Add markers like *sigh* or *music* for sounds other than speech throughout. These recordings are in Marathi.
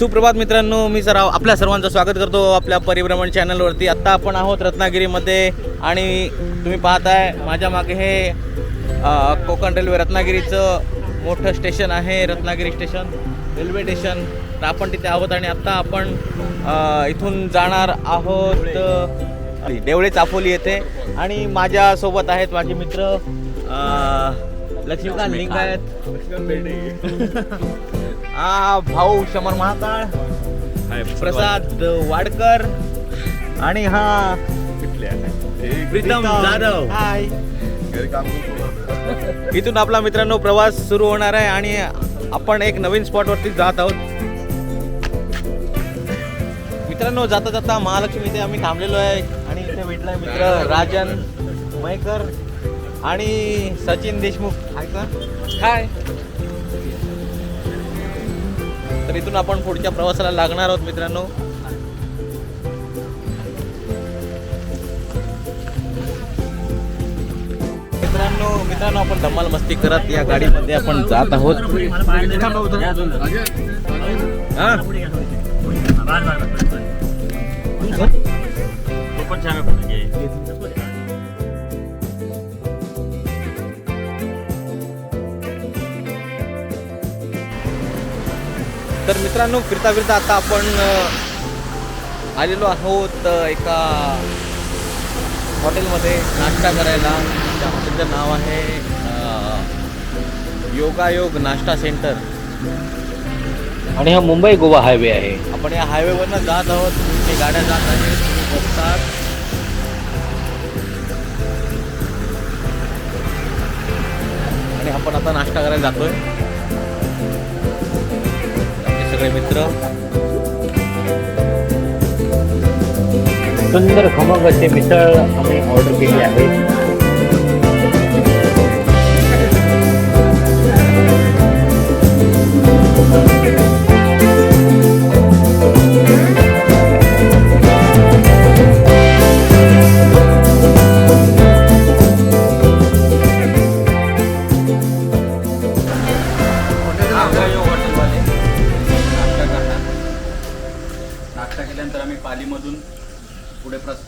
सुप्रभात मित्रांनो मी सर आपल्या सर्वांचं स्वागत करतो आपल्या परिभ्रमण चॅनलवरती आत्ता आपण आहोत रत्नागिरीमध्ये आणि तुम्ही पाहताय माझ्या मागे हे कोकण रेल्वे रत्नागिरीचं मोठं स्टेशन आहे रत्नागिरी स्टेशन रेल्वे स्टेशन तर आपण तिथे आहोत आणि आत्ता आपण इथून जाणार आहोत देवळे चापोली येथे. आणि माझ्यासोबत आहेत माझे मित्र लक्ष्मीकांत लिंगायत. *laughs* हा भाऊ शमर महाकाळ प्रसाद वाडकर आणि हा प्रीतम जाधव. हाय. इथून आपला मित्रांनो प्रवास सुरू होणार आहे आणि आपण एक नवीन स्पॉटवरती जात आहोत. मित्रांनो जाता जाता महालक्ष्मी इथे आम्ही थांबलेलो आहे आणि इथे भेटलाय मित्र राजन मयकर आणि सचिन देशमुख. हाय का? हाय. तर इथून आपण पुढच्या प्रवासाला लागणार आहोत मित्रांनो. मित्रांनो मित्रांनो आपण धमाल मस्ती करत या गाडीमध्ये आपण जात आहोत. हा? मित्रांनो फिरता फिरता आता आपण आलेलो आहोत एका हॉटेलमध्ये नाश्ता करायला. त्या हॉटेलचं नाव आहे योगायोग नाश्ता सेंटर. आणि हा मुंबई गोवा हायवे आहे. आपण या हायवेवरनं जात आहोत. ते गाड्या जात आहेत. तुम्ही बघतात. आणि आपण आता नाश्ता करायला जातोय. आपले सगळे मित्र सुंदर खमंग असे मिसळ आम्ही ऑर्डर केली आहे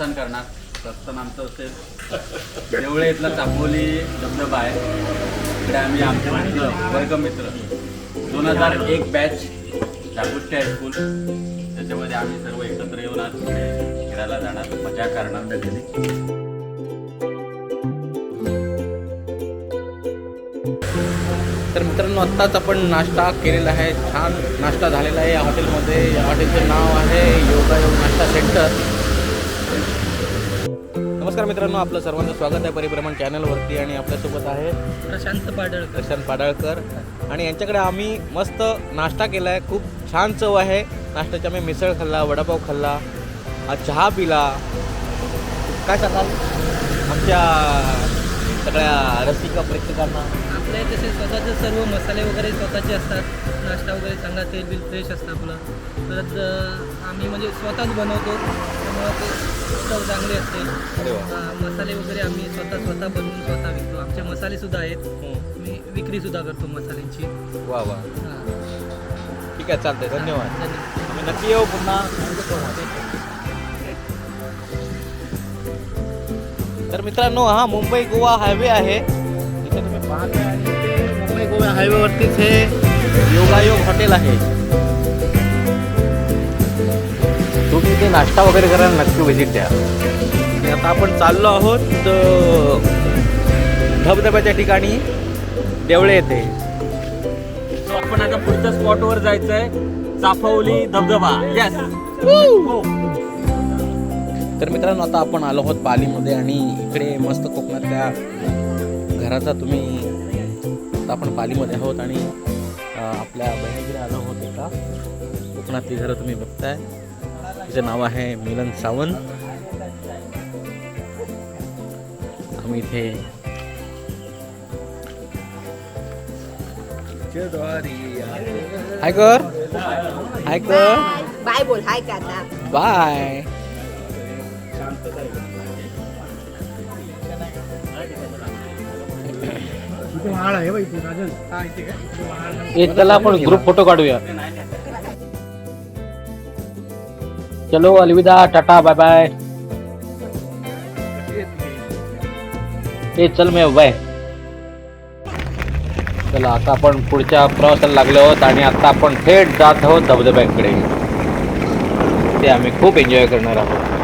प्रस्थान करणार. प्रस्थान आमचं असेल. देवळे इथला चांबोली धबधबा आहे. इकडे आम्ही आमचे मित्र वर्गमित्र दोन हजार एक बॅच चापुष्टी हायस्कूल त्याच्यामध्ये आम्ही सर्व एकत्र येऊन आज फिरायला जाणार. मजा करणार त्या तर मित्रांनो आत्ताच आपण नाश्ता केलेला आहे. छान नाश्ता झालेला आहे या हॉटेलमध्ये या हॉटेलचं नाव आहे योगायोग नाश्ता सेंटर नमस्कार मित्रांनो आपलं सर्वांचं स्वागत आहे परिभ्रमण चॅनलवरती आणि आपल्यासोबत आहे प्रशांत पाडळकर. प्रशांत पाडाळकर. आणि यांच्याकडे आम्ही मस्त नाश्ता केला आहे खूप छान चव आहे. नाश्त्याच्या आम्ही मिसळ खाल्ला वडापाव खाल्ला चहा पिला. काय सांगाल? आमच्या सगळ्या रसिका प्रेक्षकांना. आपले तसे स्वतःचे सर्व मसाले वगैरे स्वतःचे असतात. नाश्ता वगैरे चांगला तेल बिल फ्रेश असतं आपलं. परत आम्ही म्हणजे स्वतःच बनवतो. त्यामुळं ते चव चांगली असते. अरे वा. अं, मसाले वगैरे आम्ही स्वतः स्वतः बनवून स्वतः विकतो. आमचे मसाले सुद्धा आहेत. मी विक्री सुद्धा करतो मसाल्यांची. वा वा. हां. ठीक आहे चालतंय. धन्यवाद. धन्यवाद. आम्ही नक्की येऊ पुन्हा. तर मित्रांनो हा मुंबई गोवा हायवे आहे. इथे तुम्ही पाहताय. आणि इथे मुंबई गोवा हायवेवरतीच हे योगायोग हॉटेल आहे. तुम्ही ते नाश्ता वगैरे करायला नक्की व्हिजिट द्या. आता आपण चाललो आहोत धबधब्याच्या ठिकाणी देवळे येथे. आपण आता पुढच्या स्पॉटवर जायचं आहे चाफवली धबधबा. येस तर मित्रांनो आता आपण आलो आहोत पालीमध्ये आणि इकडे मस्त कोकणातल्या घराचा तुम्ही आता आपण पालीमध्ये आहोत आणि आपल्या बहिणीकडे आलो आहोत एका. कोकणातली घरं तुम्ही बघताय. तिचं नाव आहे मिलन सावंत. आम्ही इथे हाय कर हाय कर बाय बोल. हाय का आता बाय एक त्याला आपण ग्रुप फोटो काढूया. चलो अलविदा टाटा बाय बाय ए चल मी बाय। चला आता आपण पुढच्या प्रवासाला लागलो आहोत आणि आता आपण थेट जात आहोत धबधब्यांकडे. ते आम्ही खूप एन्जॉय करणार आहोत.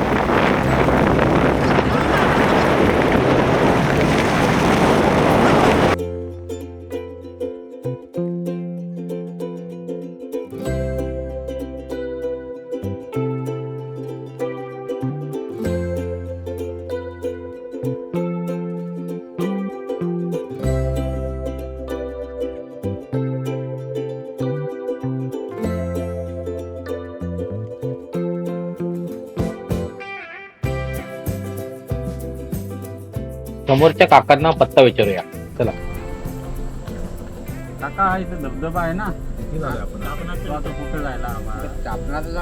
समोरच्या काकांना पत्ता विचारूया. चला. काका हा इथे धबधबा आहे ना. तो आता कुठे जायला हवा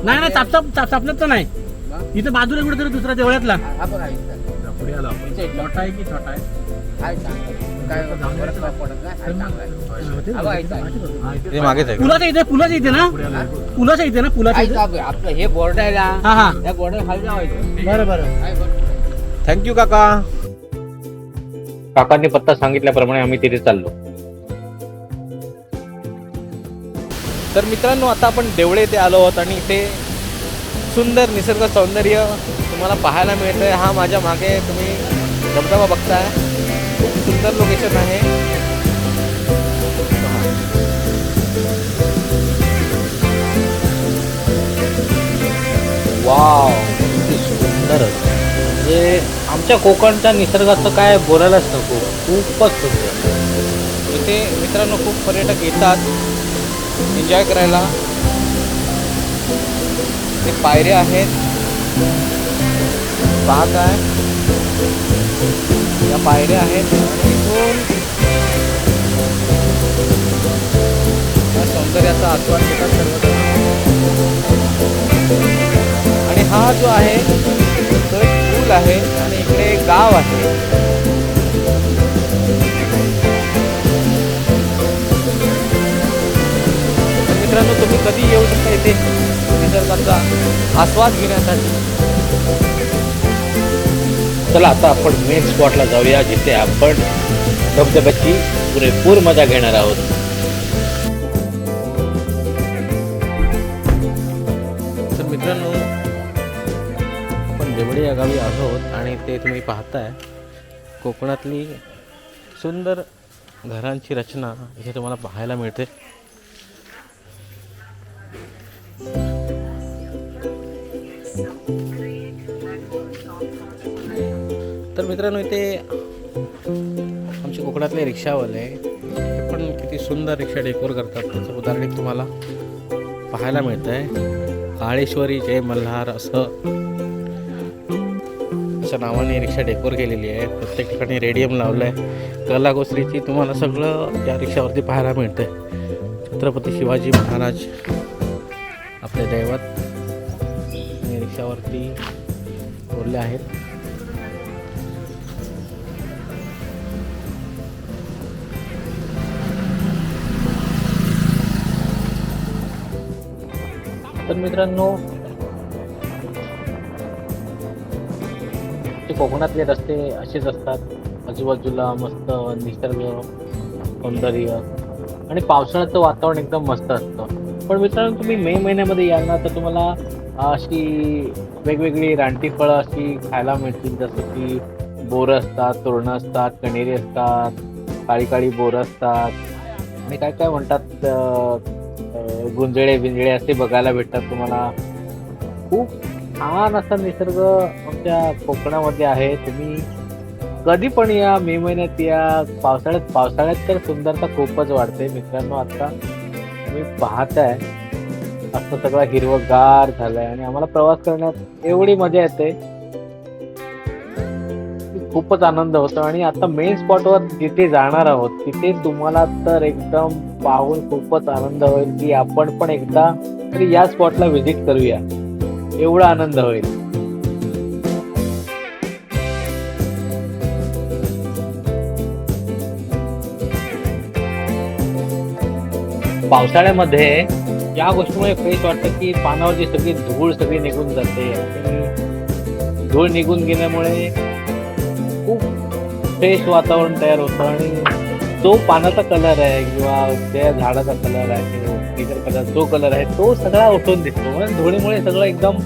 नाही. नाही चापचाप चापचापण्यात तर नाही इथं. बाजूला कुठेतरी दुसऱ्या देवळातला मोठा आहे की छोटा आहे? ते मागेच आहे पुलाच्या इथे पुलाच्या इथे ना? पुलाच्या इथे ना पुलाच्या इथे? आपलं हे बोर्ड आहे ना? हा हा. त्या बोर्डर खाली जावायचं. बरं बरं. थँक्यू काका. काकांनी पत्ता सांगितल्याप्रमाणे आम्ही तिथे चाललो. तर मित्रांनो आता आपण देवळे येथे आलो आहोत आणि इथे सुंदर निसर्ग सौंदर्य तुम्हाला पाहायला मिळतंय. हा माझ्या मागे तुम्ही धबधबा बघताय. खूप सुंदर लोकेशन आहे. वाव सुंदर. म्हणजे आमच्या कोकणच्या निसर्गाचं काय बोलायलाच नको खूपच सुंदर. इथे मित्रांनो खूप पर्यटक येतात एन्जॉय करायला. ते पायऱ्या आहेत. पाहत आहे. या पायऱ्या आहेत. आणि इथून या सौंदर्याचा आस्वाद घेतात सर्वजण. आणि हा जो आहे पूल आहे आणि इकडे एक गाव आहे. मित्रांनो तुम्ही कधी येऊ शकता इथे? निसर्गाचा आस्वाद घेण्यासाठी. चला आता आपण मेन स्पॉटला जाऊया जिथे आपण धबधब्याची पुरेपूर मजा घेणार आहोत. आपण या गावी आहोत आणि ते तुम्ही पाहताय. कोकणातली सुंदर घरांची रचना इथे तुम्हाला पाहायला मिळते. तर मित्रांनो इथे आमचे कोकणातले रिक्षावाले हे पण किती सुंदर रिक्षा डेकोर करतात. त्याचं उदाहरण एक तुम्हाला पाहायला मिळतं आहे काळेश्वरी जय मल्हार असं अशा नावाने रिक्षा डेकोर केलेली आहे. प्रत्येक ठिकाणी रेडियम लावलं आहे कलागोश्रीची तुम्हाला सगळं या रिक्षावरती पाहायला मिळतं छत्रपती शिवाजी महाराज आपले दैवत या रिक्षावरती कोरले आहेत. तर मित्रांनो ते कोकणातले रस्ते असेच असतात. आजूबाजूला मस्त निसर्ग सौंदर्य आणि पावसाळ्याचं वातावरण एकदम मस्त असतं. पण मित्रांनो तुम्ही मे महिन्यामध्ये याल ना तर तुम्हाला अशी वेगवेगळी रानटी फळं अशी खायला मिळतील. जसं की बोरं असतात तोरणं असतात कणेरी असतात काळी काळी बोरं असतात. आणि काय काय म्हणतात गुंजळे बिंजळे असे बघायला भेटतात तुम्हाला. खूप छान असा निसर्ग आमच्या कोकणामध्ये आहे. तुम्ही कधी पण या मे महिन्यात या पावसाळ्यात पावसाळ्यात तर सुंदरता खूपच वाढते. मित्रांनो आता तुम्ही पाहताय असं सगळं हिरवगार झालंय आणि आम्हाला प्रवास करण्यात एवढी मजा येते. खूपच आनंद होतो आणि आता मेन स्पॉटवर जिथे जाणार आहोत तिथे तुम्हाला तर एकदम पाहून खूपच आनंद होईल की आपण पण एकदा तरी या स्पॉटला व्हिजिट करूया. एवढा आनंद होईल. पावसाळ्यामध्ये या गोष्टीमुळे फ्रेश वाटतं की पानावरची सगळी धूळ सगळी निघून जाते. धूळ निघून गेल्यामुळे खूप फ्रेश वातावरण तयार होतं आणि तो पानाचा कलर आहे किंवा त्या झाडाचा कलर आहे किंवा कलर जो कलर आहे तो सगळा उठून दिसतो. म्हणजे धुळीमुळे सगळं एकदम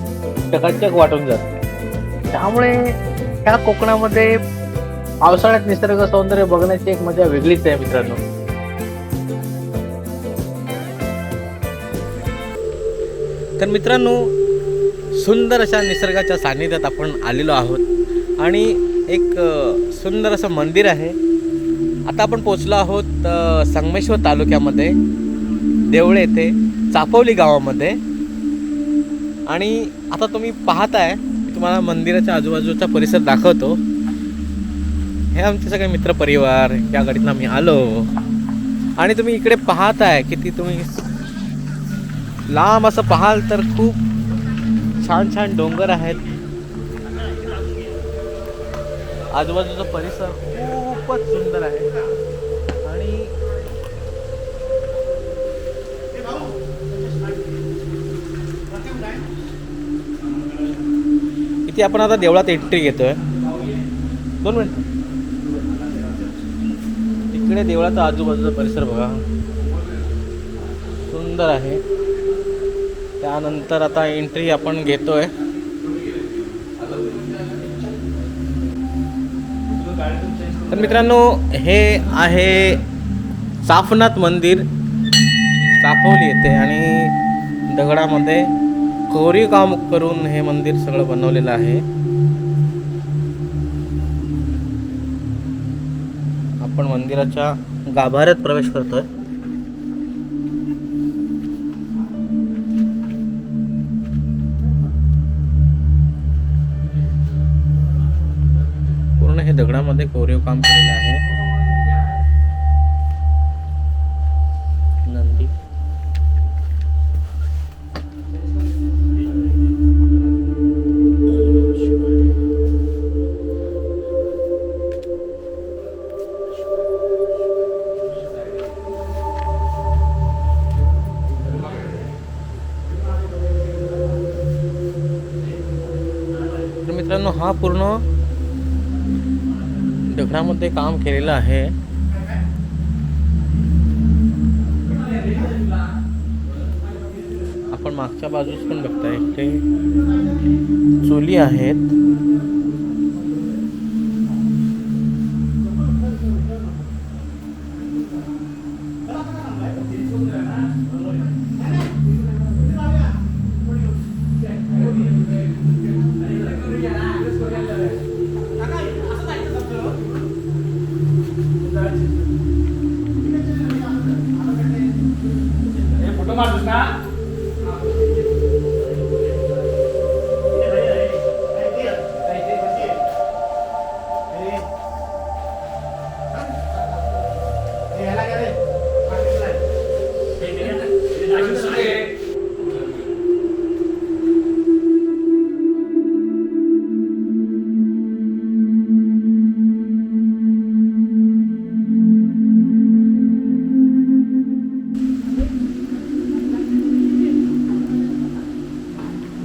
चकाचक वाटून जातं. त्यामुळे ह्या कोकणामध्ये पावसाळ्यात निसर्ग सौंदर्य बघण्याची एक मजा वेगळीच आहे मित्रांनो. तर मित्रांनो सुंदर अशा निसर्गाच्या सान्निध्यात आपण आलेलो आहोत. आणि एक सुंदर असं मंदिर आहे. आता आपण पोचलो आहोत संगमेश्वर तालुक्यामध्ये. देवळे येथे चापवली गावामध्ये. आणि आता तुम्ही पाहताय मी तुम्हाला मंदिराच्या आजूबाजूचा परिसर दाखवतो. हे आमचे सगळे मित्रपरिवार या गाडीतनं आम्ही आलो. आणि तुम्ही इकडे पाहताय किती तुम्ही लांब असं पाहाल तर खूप छान छान डोंगर आहेत. आजूबाजूचा परिसर खूपच सुंदर आहे. इथे आपण आता देवळात एंट्री घेतोय. दोन मिनिट इकडे देवळाचा आजूबाजूचा परिसर बघा. सुंदर आहे. त्यानंतर आता एंट्री आपण घेतोय. तर मित्रांनो हे आहे साफनाथ मंदिर. चाफवली येते आणि दगडामध्ये कोरीव काम करून हे मंदिर सगळं बनवलेलं आहे. आपण मंदिराच्या गाभाऱ्यात प्रवेश करतोय. पूर्ण हे दगडामध्ये कोरीव काम केलेलं आहे. हा पूर्ण दगडामध्ये काम केलेलं आहे. आपण मागच्या बाजूस पण बघताय इथे चुली आहेत.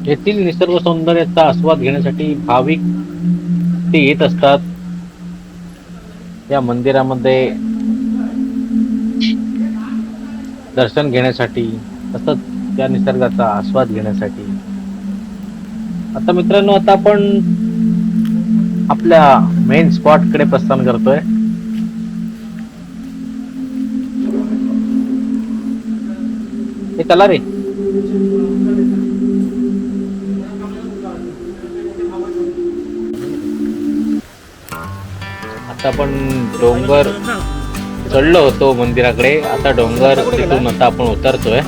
येथील निसर्ग सौंदर्याचा आस्वाद घेण्यासाठी भाविक ते येत असतात. या मंदिरामध्ये दर्शन घेण्यासाठी तसंच त्या निसर्गाचा आस्वाद घेण्यासाठी. आता मित्रांनो आता आपण आपल्या मेन स्पॉटकडे प्रस्थान करतोय. हे चला रे. आता आपण डोंगर चढलो होतो मंदिराकडे. आता डोंगर तिथून आता आपण उतरतोय.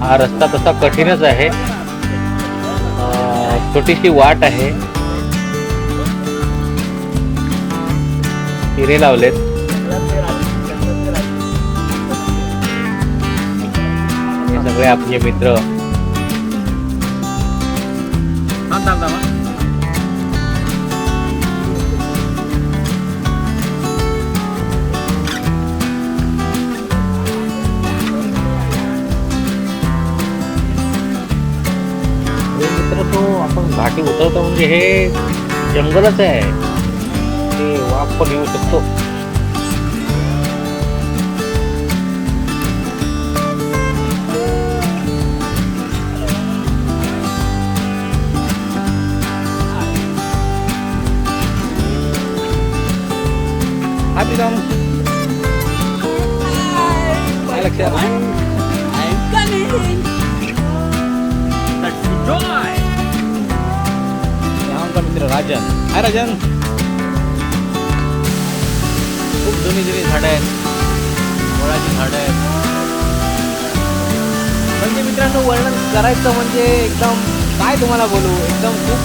हा रस्ता तसा कठीणच आहे. छोटीशी वाट आहे. हिरे लावलेत. हे सगळे आपले मित्र घाटी उतरतो म्हणजे हे जंगलच आहे. ते वाघ पण येऊ शकतो. हॅपी राम काय लक्षात मित्र राजन. हाय राजन. खूप जुनी जुनी झाडं आहेत. फळाची झाडं आहेत. म्हणजे मित्रांनो वर्णन करायचं म्हणजे एकदम काय तुम्हाला बोलू? एकदम खूप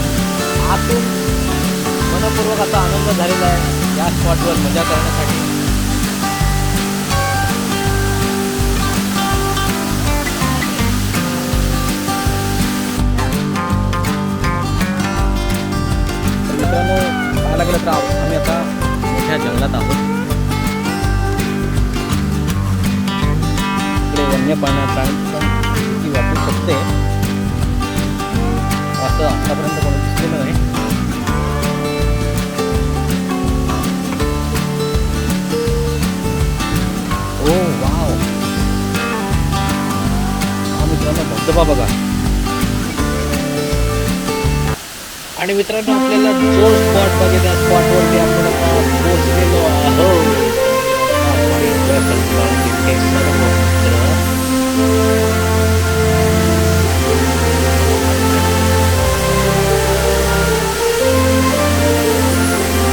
आतून मनपूर्वक असा आनंद झालेला आहे. या स्पॉटवर मजा करण्यासाठी. बघायला गेलं तर आम्ही आता मोठ्या जंगलात आहोत. इकडे वन्य प्राण्या प्राणी वापरू शकते. असं आतापर्यंत कोणी दिसलेलं नाही. Oh wow. हा मित्रांनो धबधबा बघा. आणि मित्रांनो आपल्याला जो स्पॉट पाहिजे त्या स्पॉटवरती आपण पोहोचलेलो आहोत.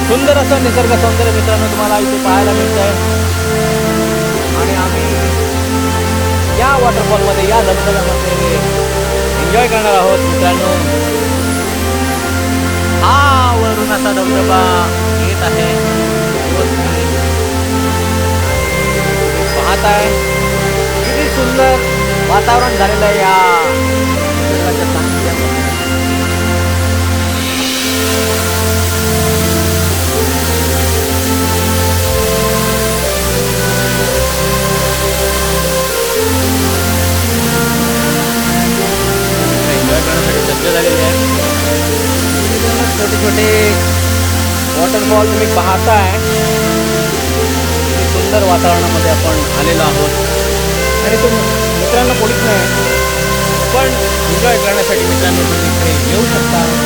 सुंदर असं निसर्ग सौंदर्य मित्रांनो तुम्हाला इथे पाहायला मिळत आहे आणि आम्ही या वॉटरफॉलमध्ये या धबधब्यामध्ये एन्जॉय करणार आहोत मित्रांनो. बाबा येत आहे. पाहत आहे किती सुंदर वातावरण झालेलं आहे या छोटे छोटे वॉटरफॉल तुम्ही पाहताय. सुंदर वातावरणामध्ये आपण आलेलो आहोत. आणि तो मित्रांनो कोणीच नाही. पण एन्जॉय करण्यासाठी मित्रांनो तुम्ही इकडे येऊ शकता.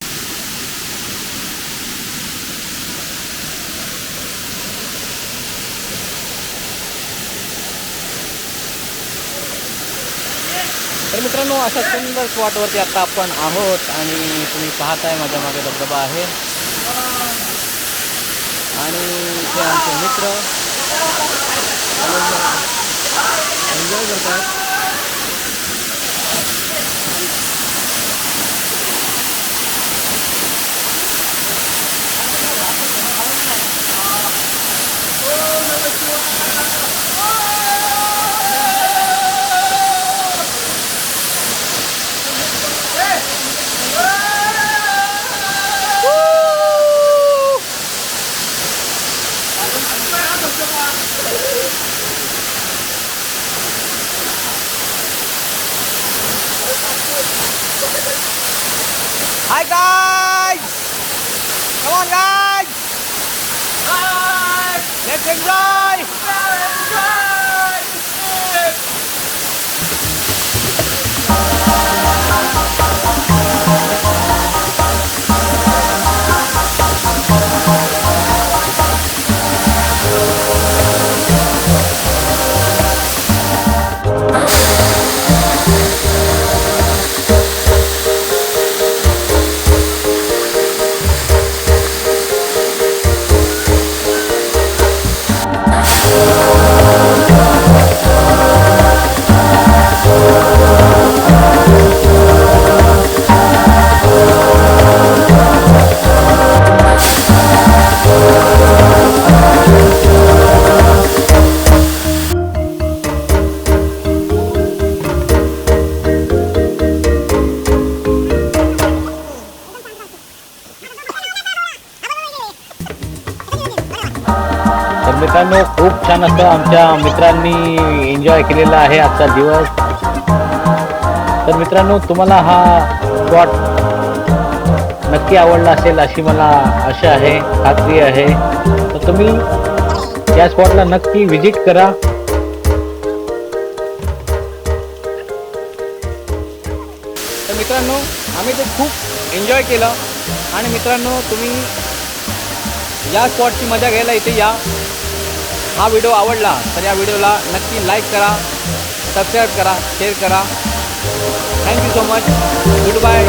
मित्रांनो अशा सुंदर स्पॉटवरती आता आपण आहोत आणि तुम्ही पाहताय माझ्या मागे धबधबा आहे. आणि इथे आमचे मित्र. एन्जॉय करतात. मित्रांनो खूप छान असं आमच्या मित्रांनी एन्जॉय केलेला आहे आजचा दिवस. तर मित्रांनो तुम्हाला हा स्पॉट नक्की आवडला असेल अशी मला आशा आहे खात्री आहे. तर तुम्ही या स्पॉटला नक्की व्हिजिट करा. तर मित्रांनो आम्ही ते खूप एन्जॉय केलं. आणि मित्रांनो तुम्ही या स्पॉटची मजा घ्यायला इथे या. हा व्हिडिओ आवडला तर या व्हिडिओला नक्की लाईक करा सबस्क्राईब करा शेअर करा. Thank you so much goodbye